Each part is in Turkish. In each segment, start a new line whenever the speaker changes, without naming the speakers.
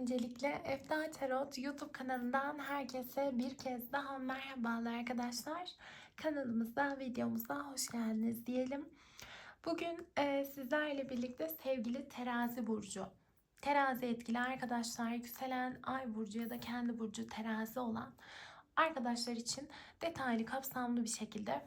Öncelikle Efta Tarot YouTube kanalından herkese bir kez daha merhabalar arkadaşlar. Kanalımıza, videomuza hoş geldiniz diyelim. Bugün e, sizlerle birlikte sevgili terazi burcu. Terazi etkili arkadaşlar, yükselen ay burcu ya da kendi burcu terazi olan arkadaşlar için detaylı kapsamlı bir şekilde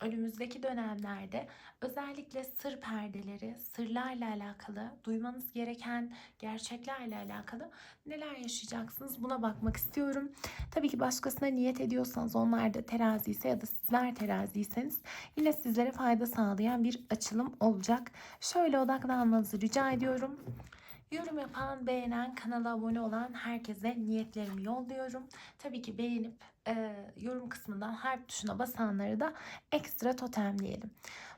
önümüzdeki dönemlerde özellikle sır perdeleri, sırlarla alakalı, duymanız gereken gerçeklerle alakalı neler yaşayacaksınız buna bakmak istiyorum. Tabii ki başkasına niyet ediyorsanız onlar da terazi ise ya da sizler teraziyseniz yine sizlere fayda sağlayan bir açılım olacak. Şöyle odaklanmanızı rica ediyorum. Yorum yapan, beğenen, kanala abone olan herkese niyetlerimi yolluyorum. Tabii ki beğenip e, yorum kısmından harf tuşuna basanları da ekstra totemleyelim.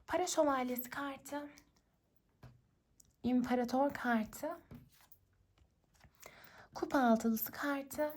Para şövalyesi kartı, imparator kartı, kupa altılısı kartı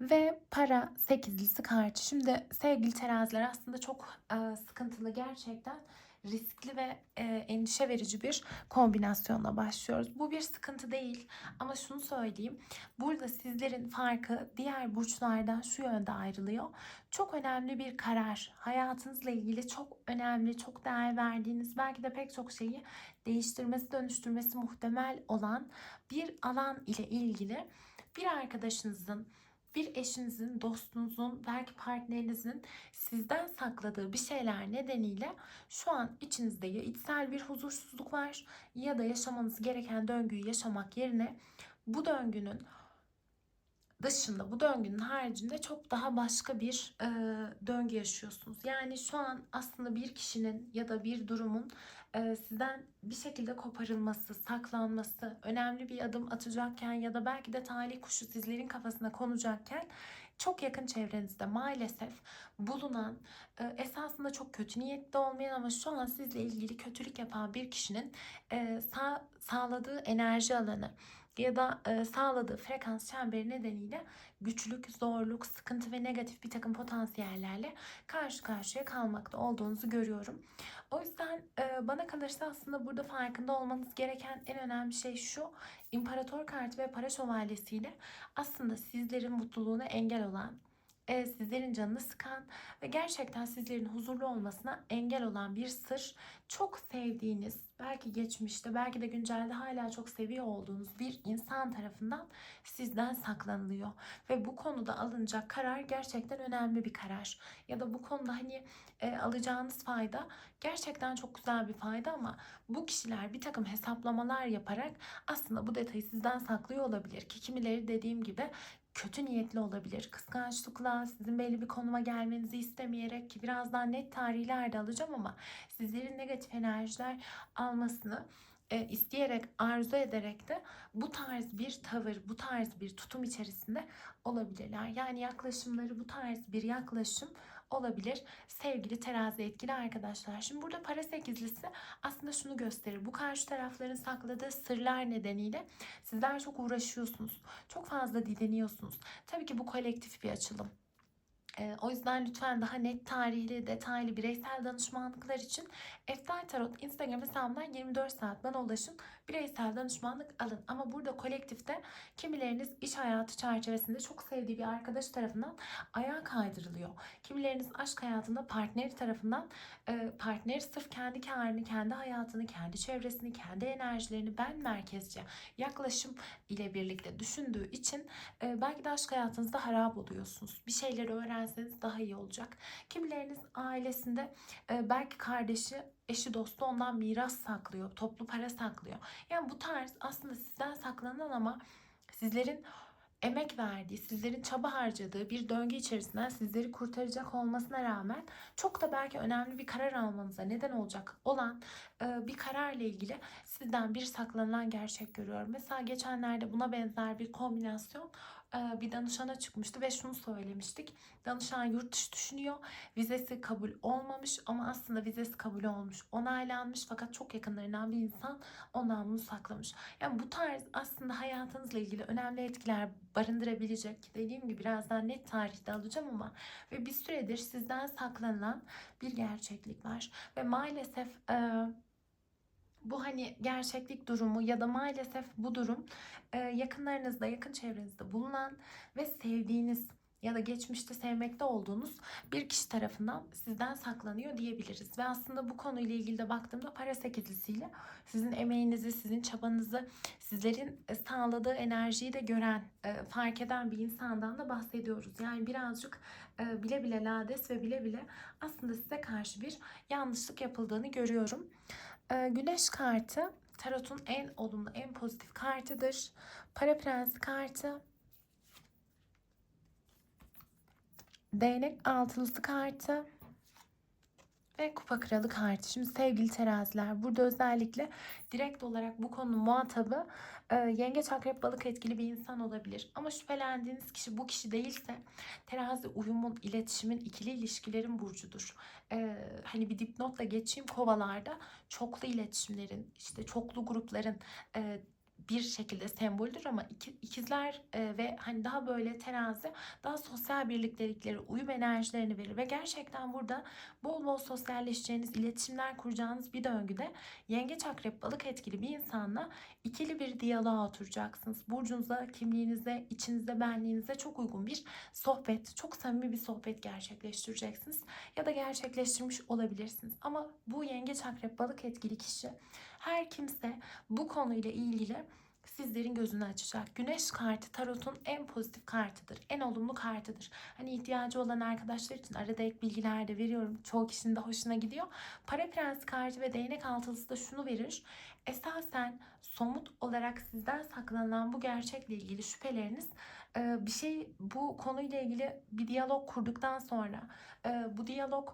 ve para sekizlisi kartı. Şimdi sevgili teraziler aslında çok e, sıkıntılı gerçekten riskli ve e, endişe verici bir kombinasyonla başlıyoruz. Bu bir sıkıntı değil ama şunu söyleyeyim. Burada sizlerin farkı diğer burçlardan şu yönde ayrılıyor. Çok önemli bir karar. Hayatınızla ilgili çok önemli, çok değer verdiğiniz, belki de pek çok şeyi değiştirmesi, dönüştürmesi muhtemel olan bir alan ile ilgili bir arkadaşınızın bir eşinizin, dostunuzun, belki partnerinizin sizden sakladığı bir şeyler nedeniyle şu an içinizde ya içsel bir huzursuzluk var ya da yaşamanız gereken döngüyü yaşamak yerine bu döngünün dışında, bu döngünün haricinde çok daha başka bir e, döngü yaşıyorsunuz. Yani şu an aslında bir kişinin ya da bir durumun e, sizden bir şekilde koparılması, saklanması, önemli bir adım atacakken ya da belki de talih kuşu sizlerin kafasına konacakken çok yakın çevrenizde maalesef bulunan e, esasında çok kötü niyetli olmayan ama şu an sizle ilgili kötülük yapan bir kişinin e, sağ, sağladığı enerji alanı ya da e, sağladığı frekans çemberi nedeniyle güçlük, zorluk, sıkıntı ve negatif bir takım potansiyellerle karşı karşıya kalmakta olduğunuzu görüyorum. O yüzden e, bana kalırsa aslında burada farkında olmanız gereken en önemli şey şu. İmparator kartı ve para şövalyesiyle aslında sizlerin mutluluğuna engel olan e, sizlerin canını sıkan ve gerçekten sizlerin huzurlu olmasına engel olan bir sır çok sevdiğiniz, belki geçmişte, belki de güncelde hala çok seviyor olduğunuz bir insan tarafından sizden saklanılıyor. Ve bu konuda alınacak karar gerçekten önemli bir karar. Ya da bu konuda hani e, alacağınız fayda gerçekten çok güzel bir fayda ama bu kişiler bir takım hesaplamalar yaparak aslında bu detayı sizden saklıyor olabilir. Ki kimileri dediğim gibi kötü niyetli olabilir. Kıskançlıkla sizin belli bir konuma gelmenizi istemeyerek ki birazdan net tarihlerde alacağım ama sizlerin negatif enerjiler almasını e, isteyerek, arzu ederek de bu tarz bir tavır, bu tarz bir tutum içerisinde olabilirler. Yani yaklaşımları bu tarz bir yaklaşım olabilir sevgili terazi etkili arkadaşlar. Şimdi burada para sekizlisi aslında şunu gösterir. Bu karşı tarafların sakladığı sırlar nedeniyle sizler çok uğraşıyorsunuz. Çok fazla dideniyorsunuz. Tabii ki bu kolektif bir açılım. O yüzden lütfen daha net tarihli, detaylı, bireysel danışmanlıklar için Eftal Tarot Instagram hesabından 24 saat bana ulaşın. Bireysel danışmanlık alın. Ama burada kolektifte kimileriniz iş hayatı çerçevesinde çok sevdiği bir arkadaş tarafından ayağa kaydırılıyor. Kimileriniz aşk hayatında partneri tarafından e, partneri sırf kendi karını, kendi hayatını, kendi çevresini, kendi enerjilerini ben merkezci yaklaşım ile birlikte düşündüğü için belki de aşk hayatınızda harap oluyorsunuz. Bir şeyleri öğrenseniz daha iyi olacak. Kimileriniz ailesinde e, belki kardeşi eşi dostu ondan miras saklıyor, toplu para saklıyor. Yani bu tarz aslında sizden saklanan ama sizlerin emek verdiği, sizlerin çaba harcadığı bir döngü içerisinden sizleri kurtaracak olmasına rağmen çok da belki önemli bir karar almanıza neden olacak olan e, bir kararla ilgili sizden bir saklanan gerçek görüyorum. Mesela geçenlerde buna benzer bir kombinasyon bir danışana çıkmıştı ve şunu söylemiştik. Danışan yurt dışı düşünüyor. Vizesi kabul olmamış ama aslında vizesi kabul olmuş. Onaylanmış fakat çok yakınlarından bir insan ondan saklamış. Yani bu tarz aslında hayatınızla ilgili önemli etkiler barındırabilecek. Dediğim gibi birazdan net tarihte alacağım ama ve bir süredir sizden saklanan bir gerçeklik var. Ve maalesef e, bu hani gerçeklik durumu ya da maalesef bu durum e, yakınlarınızda, yakın çevrenizde bulunan ve sevdiğiniz ya da geçmişte sevmekte olduğunuz bir kişi tarafından sizden saklanıyor diyebiliriz. Ve aslında bu konuyla ilgili de baktığımda para sekizlisiyle sizin emeğinizi, sizin çabanızı, sizlerin e, sağladığı enerjiyi de gören, e, fark eden bir insandan da bahsediyoruz. Yani birazcık bile bile lades ve bile bile aslında size karşı bir yanlışlık yapıldığını görüyorum. E, Güneş kartı tarotun en olumlu, en pozitif kartıdır. Para prensi kartı. Değnek altılısı kartı. Ve kupa kralı kartı. Şimdi sevgili teraziler burada özellikle direkt olarak bu konunun muhatabı e, yengeç akrep balık etkili bir insan olabilir. Ama şüphelendiğiniz kişi bu kişi değilse terazi uyumun, iletişimin, ikili ilişkilerin burcudur. E, hani bir dipnotla geçeyim kovalarda çoklu iletişimlerin, işte çoklu grupların e, bir şekilde semboldür ama iki, ikizler e, ve hani daha böyle terazi daha sosyal birliktelikleri, uyum enerjilerini verir ve gerçekten burada bol bol sosyalleşeceğiniz, iletişimler kuracağınız bir döngüde yengeç akrep balık etkili bir insanla ikili bir diyaloğa oturacaksınız. Burcunuza, kimliğinize, içinize, benliğinize çok uygun bir sohbet, çok samimi bir sohbet gerçekleştireceksiniz ya da gerçekleştirmiş olabilirsiniz. Ama bu yengeç akrep balık etkili kişi her kimse bu konuyla ilgili sizlerin gözünü açacak. Güneş kartı tarotun en pozitif kartıdır. En olumlu kartıdır. Hani ihtiyacı olan arkadaşlar için arada ek bilgiler de veriyorum. Çoğu kişinin de hoşuna gidiyor. Para prens kartı ve değnek altılısı da şunu verir. Esasen somut olarak sizden saklanan bu gerçekle ilgili şüpheleriniz bir şey bu konuyla ilgili bir diyalog kurduktan sonra bu diyalog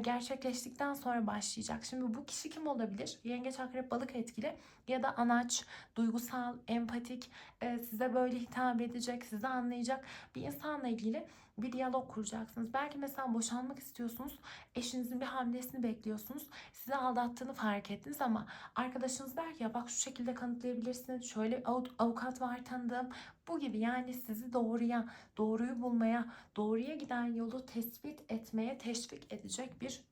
gerçekleştikten sonra başlayacak. Şimdi bu kişi kim olabilir? Yengeç akrep balık etkili ya da anaç, duygusal, empatik, size böyle hitap edecek, sizi anlayacak bir insanla ilgili bir diyalog kuracaksınız. Belki mesela boşanmak istiyorsunuz. Eşinizin bir hamlesini bekliyorsunuz. Sizi aldattığını fark ettiniz ama arkadaşınız belki ya bak şu şekilde kanıtlayabilirsiniz. Şöyle avukat var tanıdığım. Bu gibi yani sizi doğruya, doğruyu bulmaya, doğruya giden yolu tespit etmeye teşvik edecek bir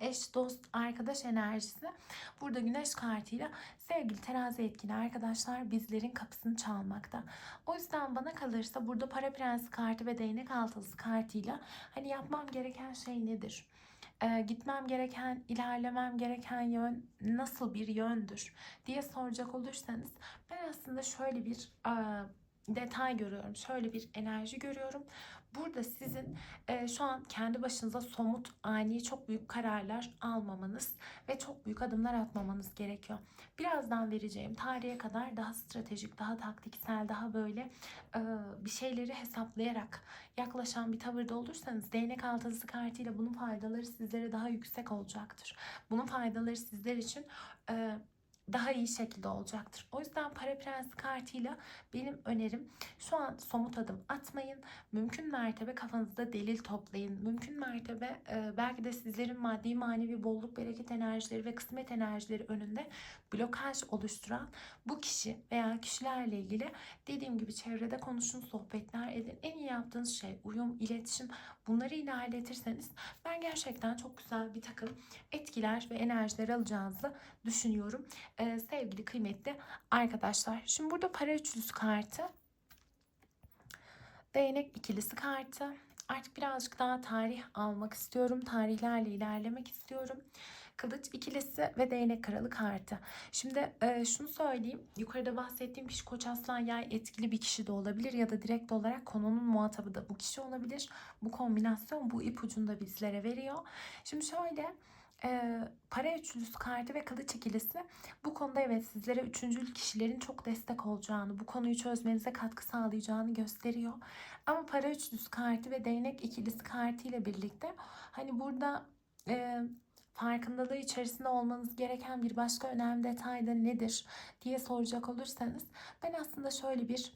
eş, dost, arkadaş enerjisi burada güneş kartıyla sevgili terazi etkili arkadaşlar bizlerin kapısını çalmakta. O yüzden bana kalırsa burada para prensi kartı ve değnek altılısı kartıyla hani yapmam gereken şey nedir? Ee, gitmem gereken, ilerlemem gereken yön nasıl bir yöndür diye soracak olursanız ben aslında şöyle bir e, detay görüyorum. Şöyle bir enerji görüyorum. Burada sizin e, şu an kendi başınıza somut, ani, çok büyük kararlar almamanız ve çok büyük adımlar atmamanız gerekiyor. Birazdan vereceğim tarihe kadar daha stratejik, daha taktiksel, daha böyle e, bir şeyleri hesaplayarak yaklaşan bir tavırda olursanız değnek altısı kartıyla bunun faydaları sizlere daha yüksek olacaktır. Bunun faydaları sizler için e, daha iyi şekilde olacaktır. O yüzden para prensi kartıyla benim önerim şu an somut adım atmayın. Mümkün mertebe kafanızda delil toplayın. Mümkün mertebe e, belki de sizlerin maddi manevi bolluk bereket enerjileri ve kısmet enerjileri önünde blokaj oluşturan bu kişi veya kişilerle ilgili dediğim gibi çevrede konuşun, sohbetler edin. En iyi yaptığınız şey uyum, iletişim bunları ilerletirseniz ben gerçekten çok güzel bir takım etkiler ve enerjiler alacağınızı düşünüyorum. Ee, sevgili kıymetli arkadaşlar. Şimdi burada para üçlüsü kartı. Değnek ikilisi kartı. Artık birazcık daha tarih almak istiyorum. Tarihlerle ilerlemek istiyorum. Kılıç ikilisi ve değnek kralı kartı. Şimdi e, şunu söyleyeyim. Yukarıda bahsettiğim kişi koç aslan yay etkili bir kişi de olabilir ya da direkt olarak konunun muhatabı da bu kişi olabilir. Bu kombinasyon bu ipucunu da bizlere veriyor. Şimdi şöyle e, para üçlüsü kartı ve kılıç ikilisi bu konuda evet sizlere üçüncül kişilerin çok destek olacağını, bu konuyu çözmenize katkı sağlayacağını gösteriyor. Ama para üçlüsü kartı ve değnek ikilisi kartı ile birlikte hani burada e, farkındalığı içerisinde olmanız gereken bir başka önemli detay da nedir diye soracak olursanız ben aslında şöyle bir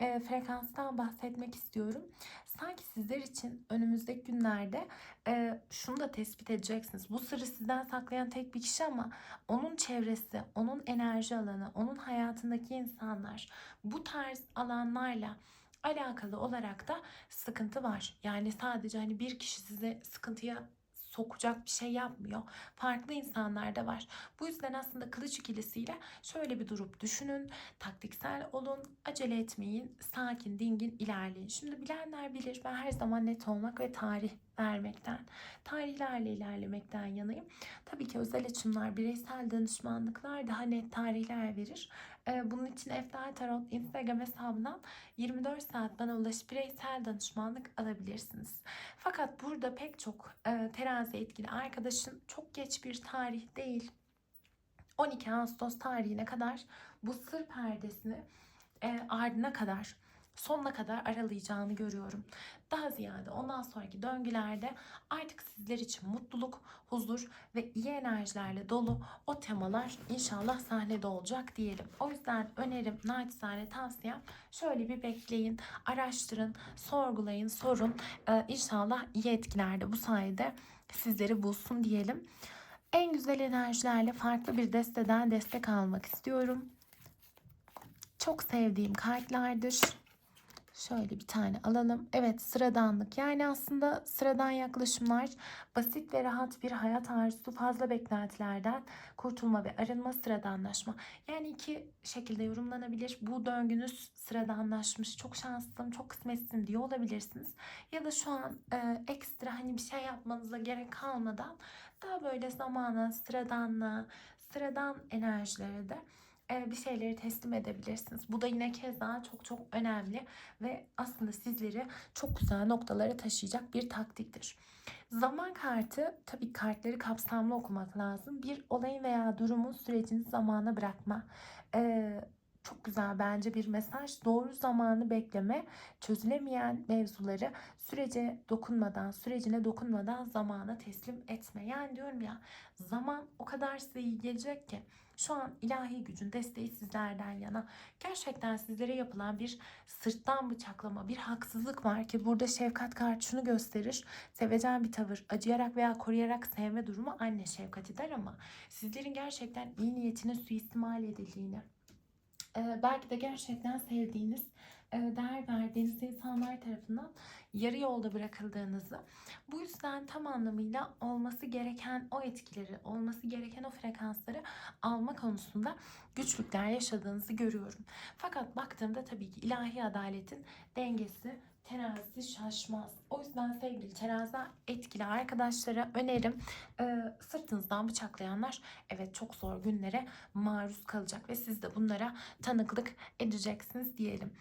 e, frekanstan bahsetmek istiyorum. Sanki sizler için önümüzdeki günlerde e, şunu da tespit edeceksiniz. Bu sırrı sizden saklayan tek bir kişi ama onun çevresi, onun enerji alanı, onun hayatındaki insanlar bu tarz alanlarla alakalı olarak da sıkıntı var. Yani sadece hani bir kişi size sıkıntıya sokacak bir şey yapmıyor. Farklı insanlar da var. Bu yüzden aslında kılıç ikilisiyle şöyle bir durup düşünün. Taktiksel olun, acele etmeyin, sakin, dingin ilerleyin. Şimdi bilenler bilir ben her zaman net olmak ve tarih vermekten, tarihlerle ilerlemekten yanayım. Tabii ki özel açımlar, bireysel danışmanlıklar daha net tarihler verir. Ee, Bunun için Eftal Tarot Instagram hesabından 24 saat bana ulaşıp bireysel danışmanlık alabilirsiniz. Fakat burada pek çok e, terazi etkili arkadaşın çok geç bir tarih değil. 12 Ağustos tarihine kadar bu sır perdesini e, ardına kadar sonuna kadar aralayacağını görüyorum. Daha ziyade ondan sonraki döngülerde artık sizler için mutluluk, huzur ve iyi enerjilerle dolu o temalar inşallah sahnede olacak diyelim. O yüzden önerim, naçizane tavsiyem şöyle bir bekleyin, araştırın, sorgulayın, sorun. Ee, inşallah iyi etkilerde bu sayede sizleri bulsun diyelim. En güzel enerjilerle farklı bir desteden destek almak istiyorum. Çok sevdiğim kartlardır. Şöyle bir tane alalım. Evet sıradanlık. Yani aslında sıradan yaklaşımlar basit ve rahat bir hayat arzusu fazla beklentilerden kurtulma ve arınma sıradanlaşma. Yani iki şekilde yorumlanabilir. Bu döngünüz sıradanlaşmış. Çok şanslıyım, çok kısmetsin diyor olabilirsiniz. Ya da şu an e, ekstra hani bir şey yapmanıza gerek kalmadan daha böyle zamana, sıradanlığa, sıradan enerjilere de bir şeyleri teslim edebilirsiniz. Bu da yine keza çok çok önemli ve aslında sizleri çok güzel noktalara taşıyacak bir taktiktir. Zaman kartı tabii kartları kapsamlı okumak lazım. Bir olayın veya durumun sürecini zamana bırakma. Ee, çok güzel bence bir mesaj. Doğru zamanı bekleme, çözülemeyen mevzuları sürece dokunmadan, sürecine dokunmadan zamana teslim etme. Yani diyorum ya zaman o kadar size iyi gelecek ki şu an ilahi gücün desteği sizlerden yana. Gerçekten sizlere yapılan bir sırttan bıçaklama, bir haksızlık var ki burada şefkat kartı şunu gösterir. Sevecen bir tavır, acıyarak veya koruyarak sevme durumu anne şefkati der ama sizlerin gerçekten iyi niyetinin suistimal edildiğini, belki de gerçekten sevdiğiniz, e, değer verdiğiniz insanlar tarafından yarı yolda bırakıldığınızı, bu yüzden tam anlamıyla olması gereken o etkileri, olması gereken o frekansları alma konusunda güçlükler yaşadığınızı görüyorum. Fakat baktığımda tabii ki ilahi adaletin dengesi terazisi şaşmaz. O yüzden sevgili terazi etkili arkadaşlara önerim e, sırtınızdan bıçaklayanlar evet çok zor günlere maruz kalacak ve siz de bunlara tanıklık edeceksiniz diyelim.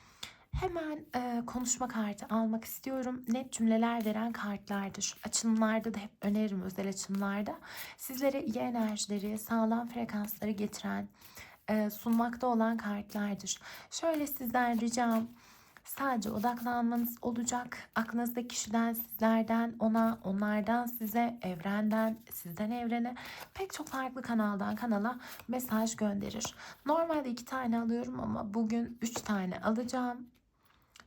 Hemen e, konuşma kartı almak istiyorum. Net cümleler veren kartlardır. Açılımlarda da hep öneririm özel açılımlarda. Sizlere iyi enerjileri, sağlam frekansları getiren, e, sunmakta olan kartlardır. Şöyle sizden ricam sadece odaklanmanız olacak. Aklınızdaki kişiden, sizlerden, ona, onlardan size, evrenden, sizden evrene pek çok farklı kanaldan kanala mesaj gönderir. Normalde iki tane alıyorum ama bugün üç tane alacağım.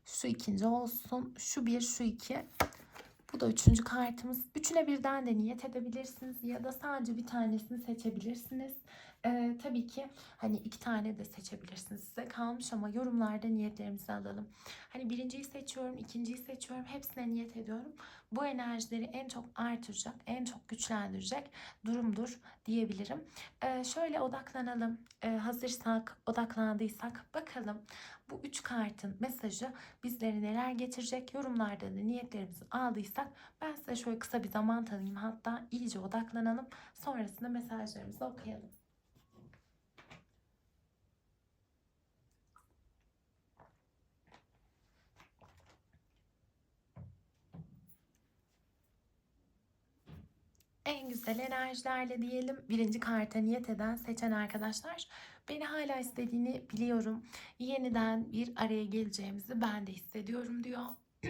Şu ikinci olsun. Şu bir, şu iki. Bu da üçüncü kartımız. Üçüne birden de niyet edebilirsiniz ya da sadece bir tanesini seçebilirsiniz. Ee, tabii ki hani iki tane de seçebilirsiniz size kalmış ama yorumlarda niyetlerimizi alalım. Hani birinciyi seçiyorum, ikinciyi seçiyorum. Hepsine niyet ediyorum. Bu enerjileri en çok artıracak, en çok güçlendirecek durumdur diyebilirim. Ee, şöyle odaklanalım. Ee, hazırsak, odaklandıysak bakalım bu üç kartın mesajı bizlere neler getirecek? Yorumlarda da niyetlerimizi aldıysak ben size şöyle kısa bir zaman tanıyayım. Hatta iyice odaklanalım. Sonrasında mesajlarımızı okuyalım. En güzel enerjilerle diyelim. Birinci karta niyet eden, seçen arkadaşlar beni hala istediğini biliyorum. Yeniden bir araya geleceğimizi ben de hissediyorum diyor.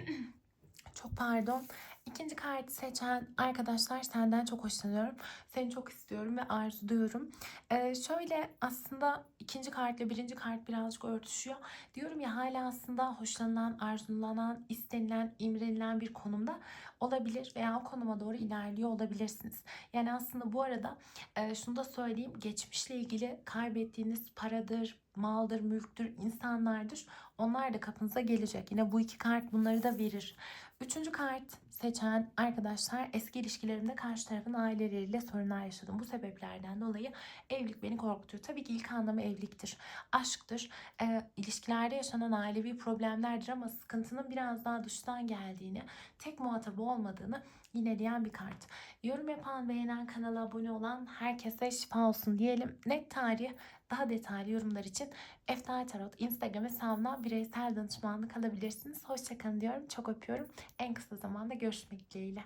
çok pardon. İkinci kartı seçen arkadaşlar senden çok hoşlanıyorum. Seni çok istiyorum ve arzuluyorum. Ee, şöyle aslında ikinci kartla birinci kart birazcık örtüşüyor. Diyorum ya hala aslında hoşlanılan, arzulanan, istenilen, imrenilen bir konumda olabilir veya o konuma doğru ilerliyor olabilirsiniz. Yani aslında bu arada e, şunu da söyleyeyim. Geçmişle ilgili kaybettiğiniz paradır, maldır, mülktür, insanlardır. Onlar da kapınıza gelecek. Yine bu iki kart bunları da verir. Üçüncü kart seçen arkadaşlar eski ilişkilerimde karşı tarafın aileleriyle sorunlar yaşadım. Bu sebeplerden dolayı evlilik beni korkutuyor. Tabii ki ilk anlamı evliliktir, aşktır. Ee, ilişkilerde yaşanan ailevi problemlerdir ama sıkıntının biraz daha dıştan geldiğini, tek muhatabı olmadığını yineleyen bir kart. Yorum yapan, beğenen, kanala abone olan herkese şifa olsun diyelim. Net tarih, daha detaylı yorumlar için Eftal Tarot Instagram hesabına bireysel danışmanlık alabilirsiniz. Hoşçakalın diyorum. Çok öpüyorum. En kısa zamanda görüşmek dileğiyle.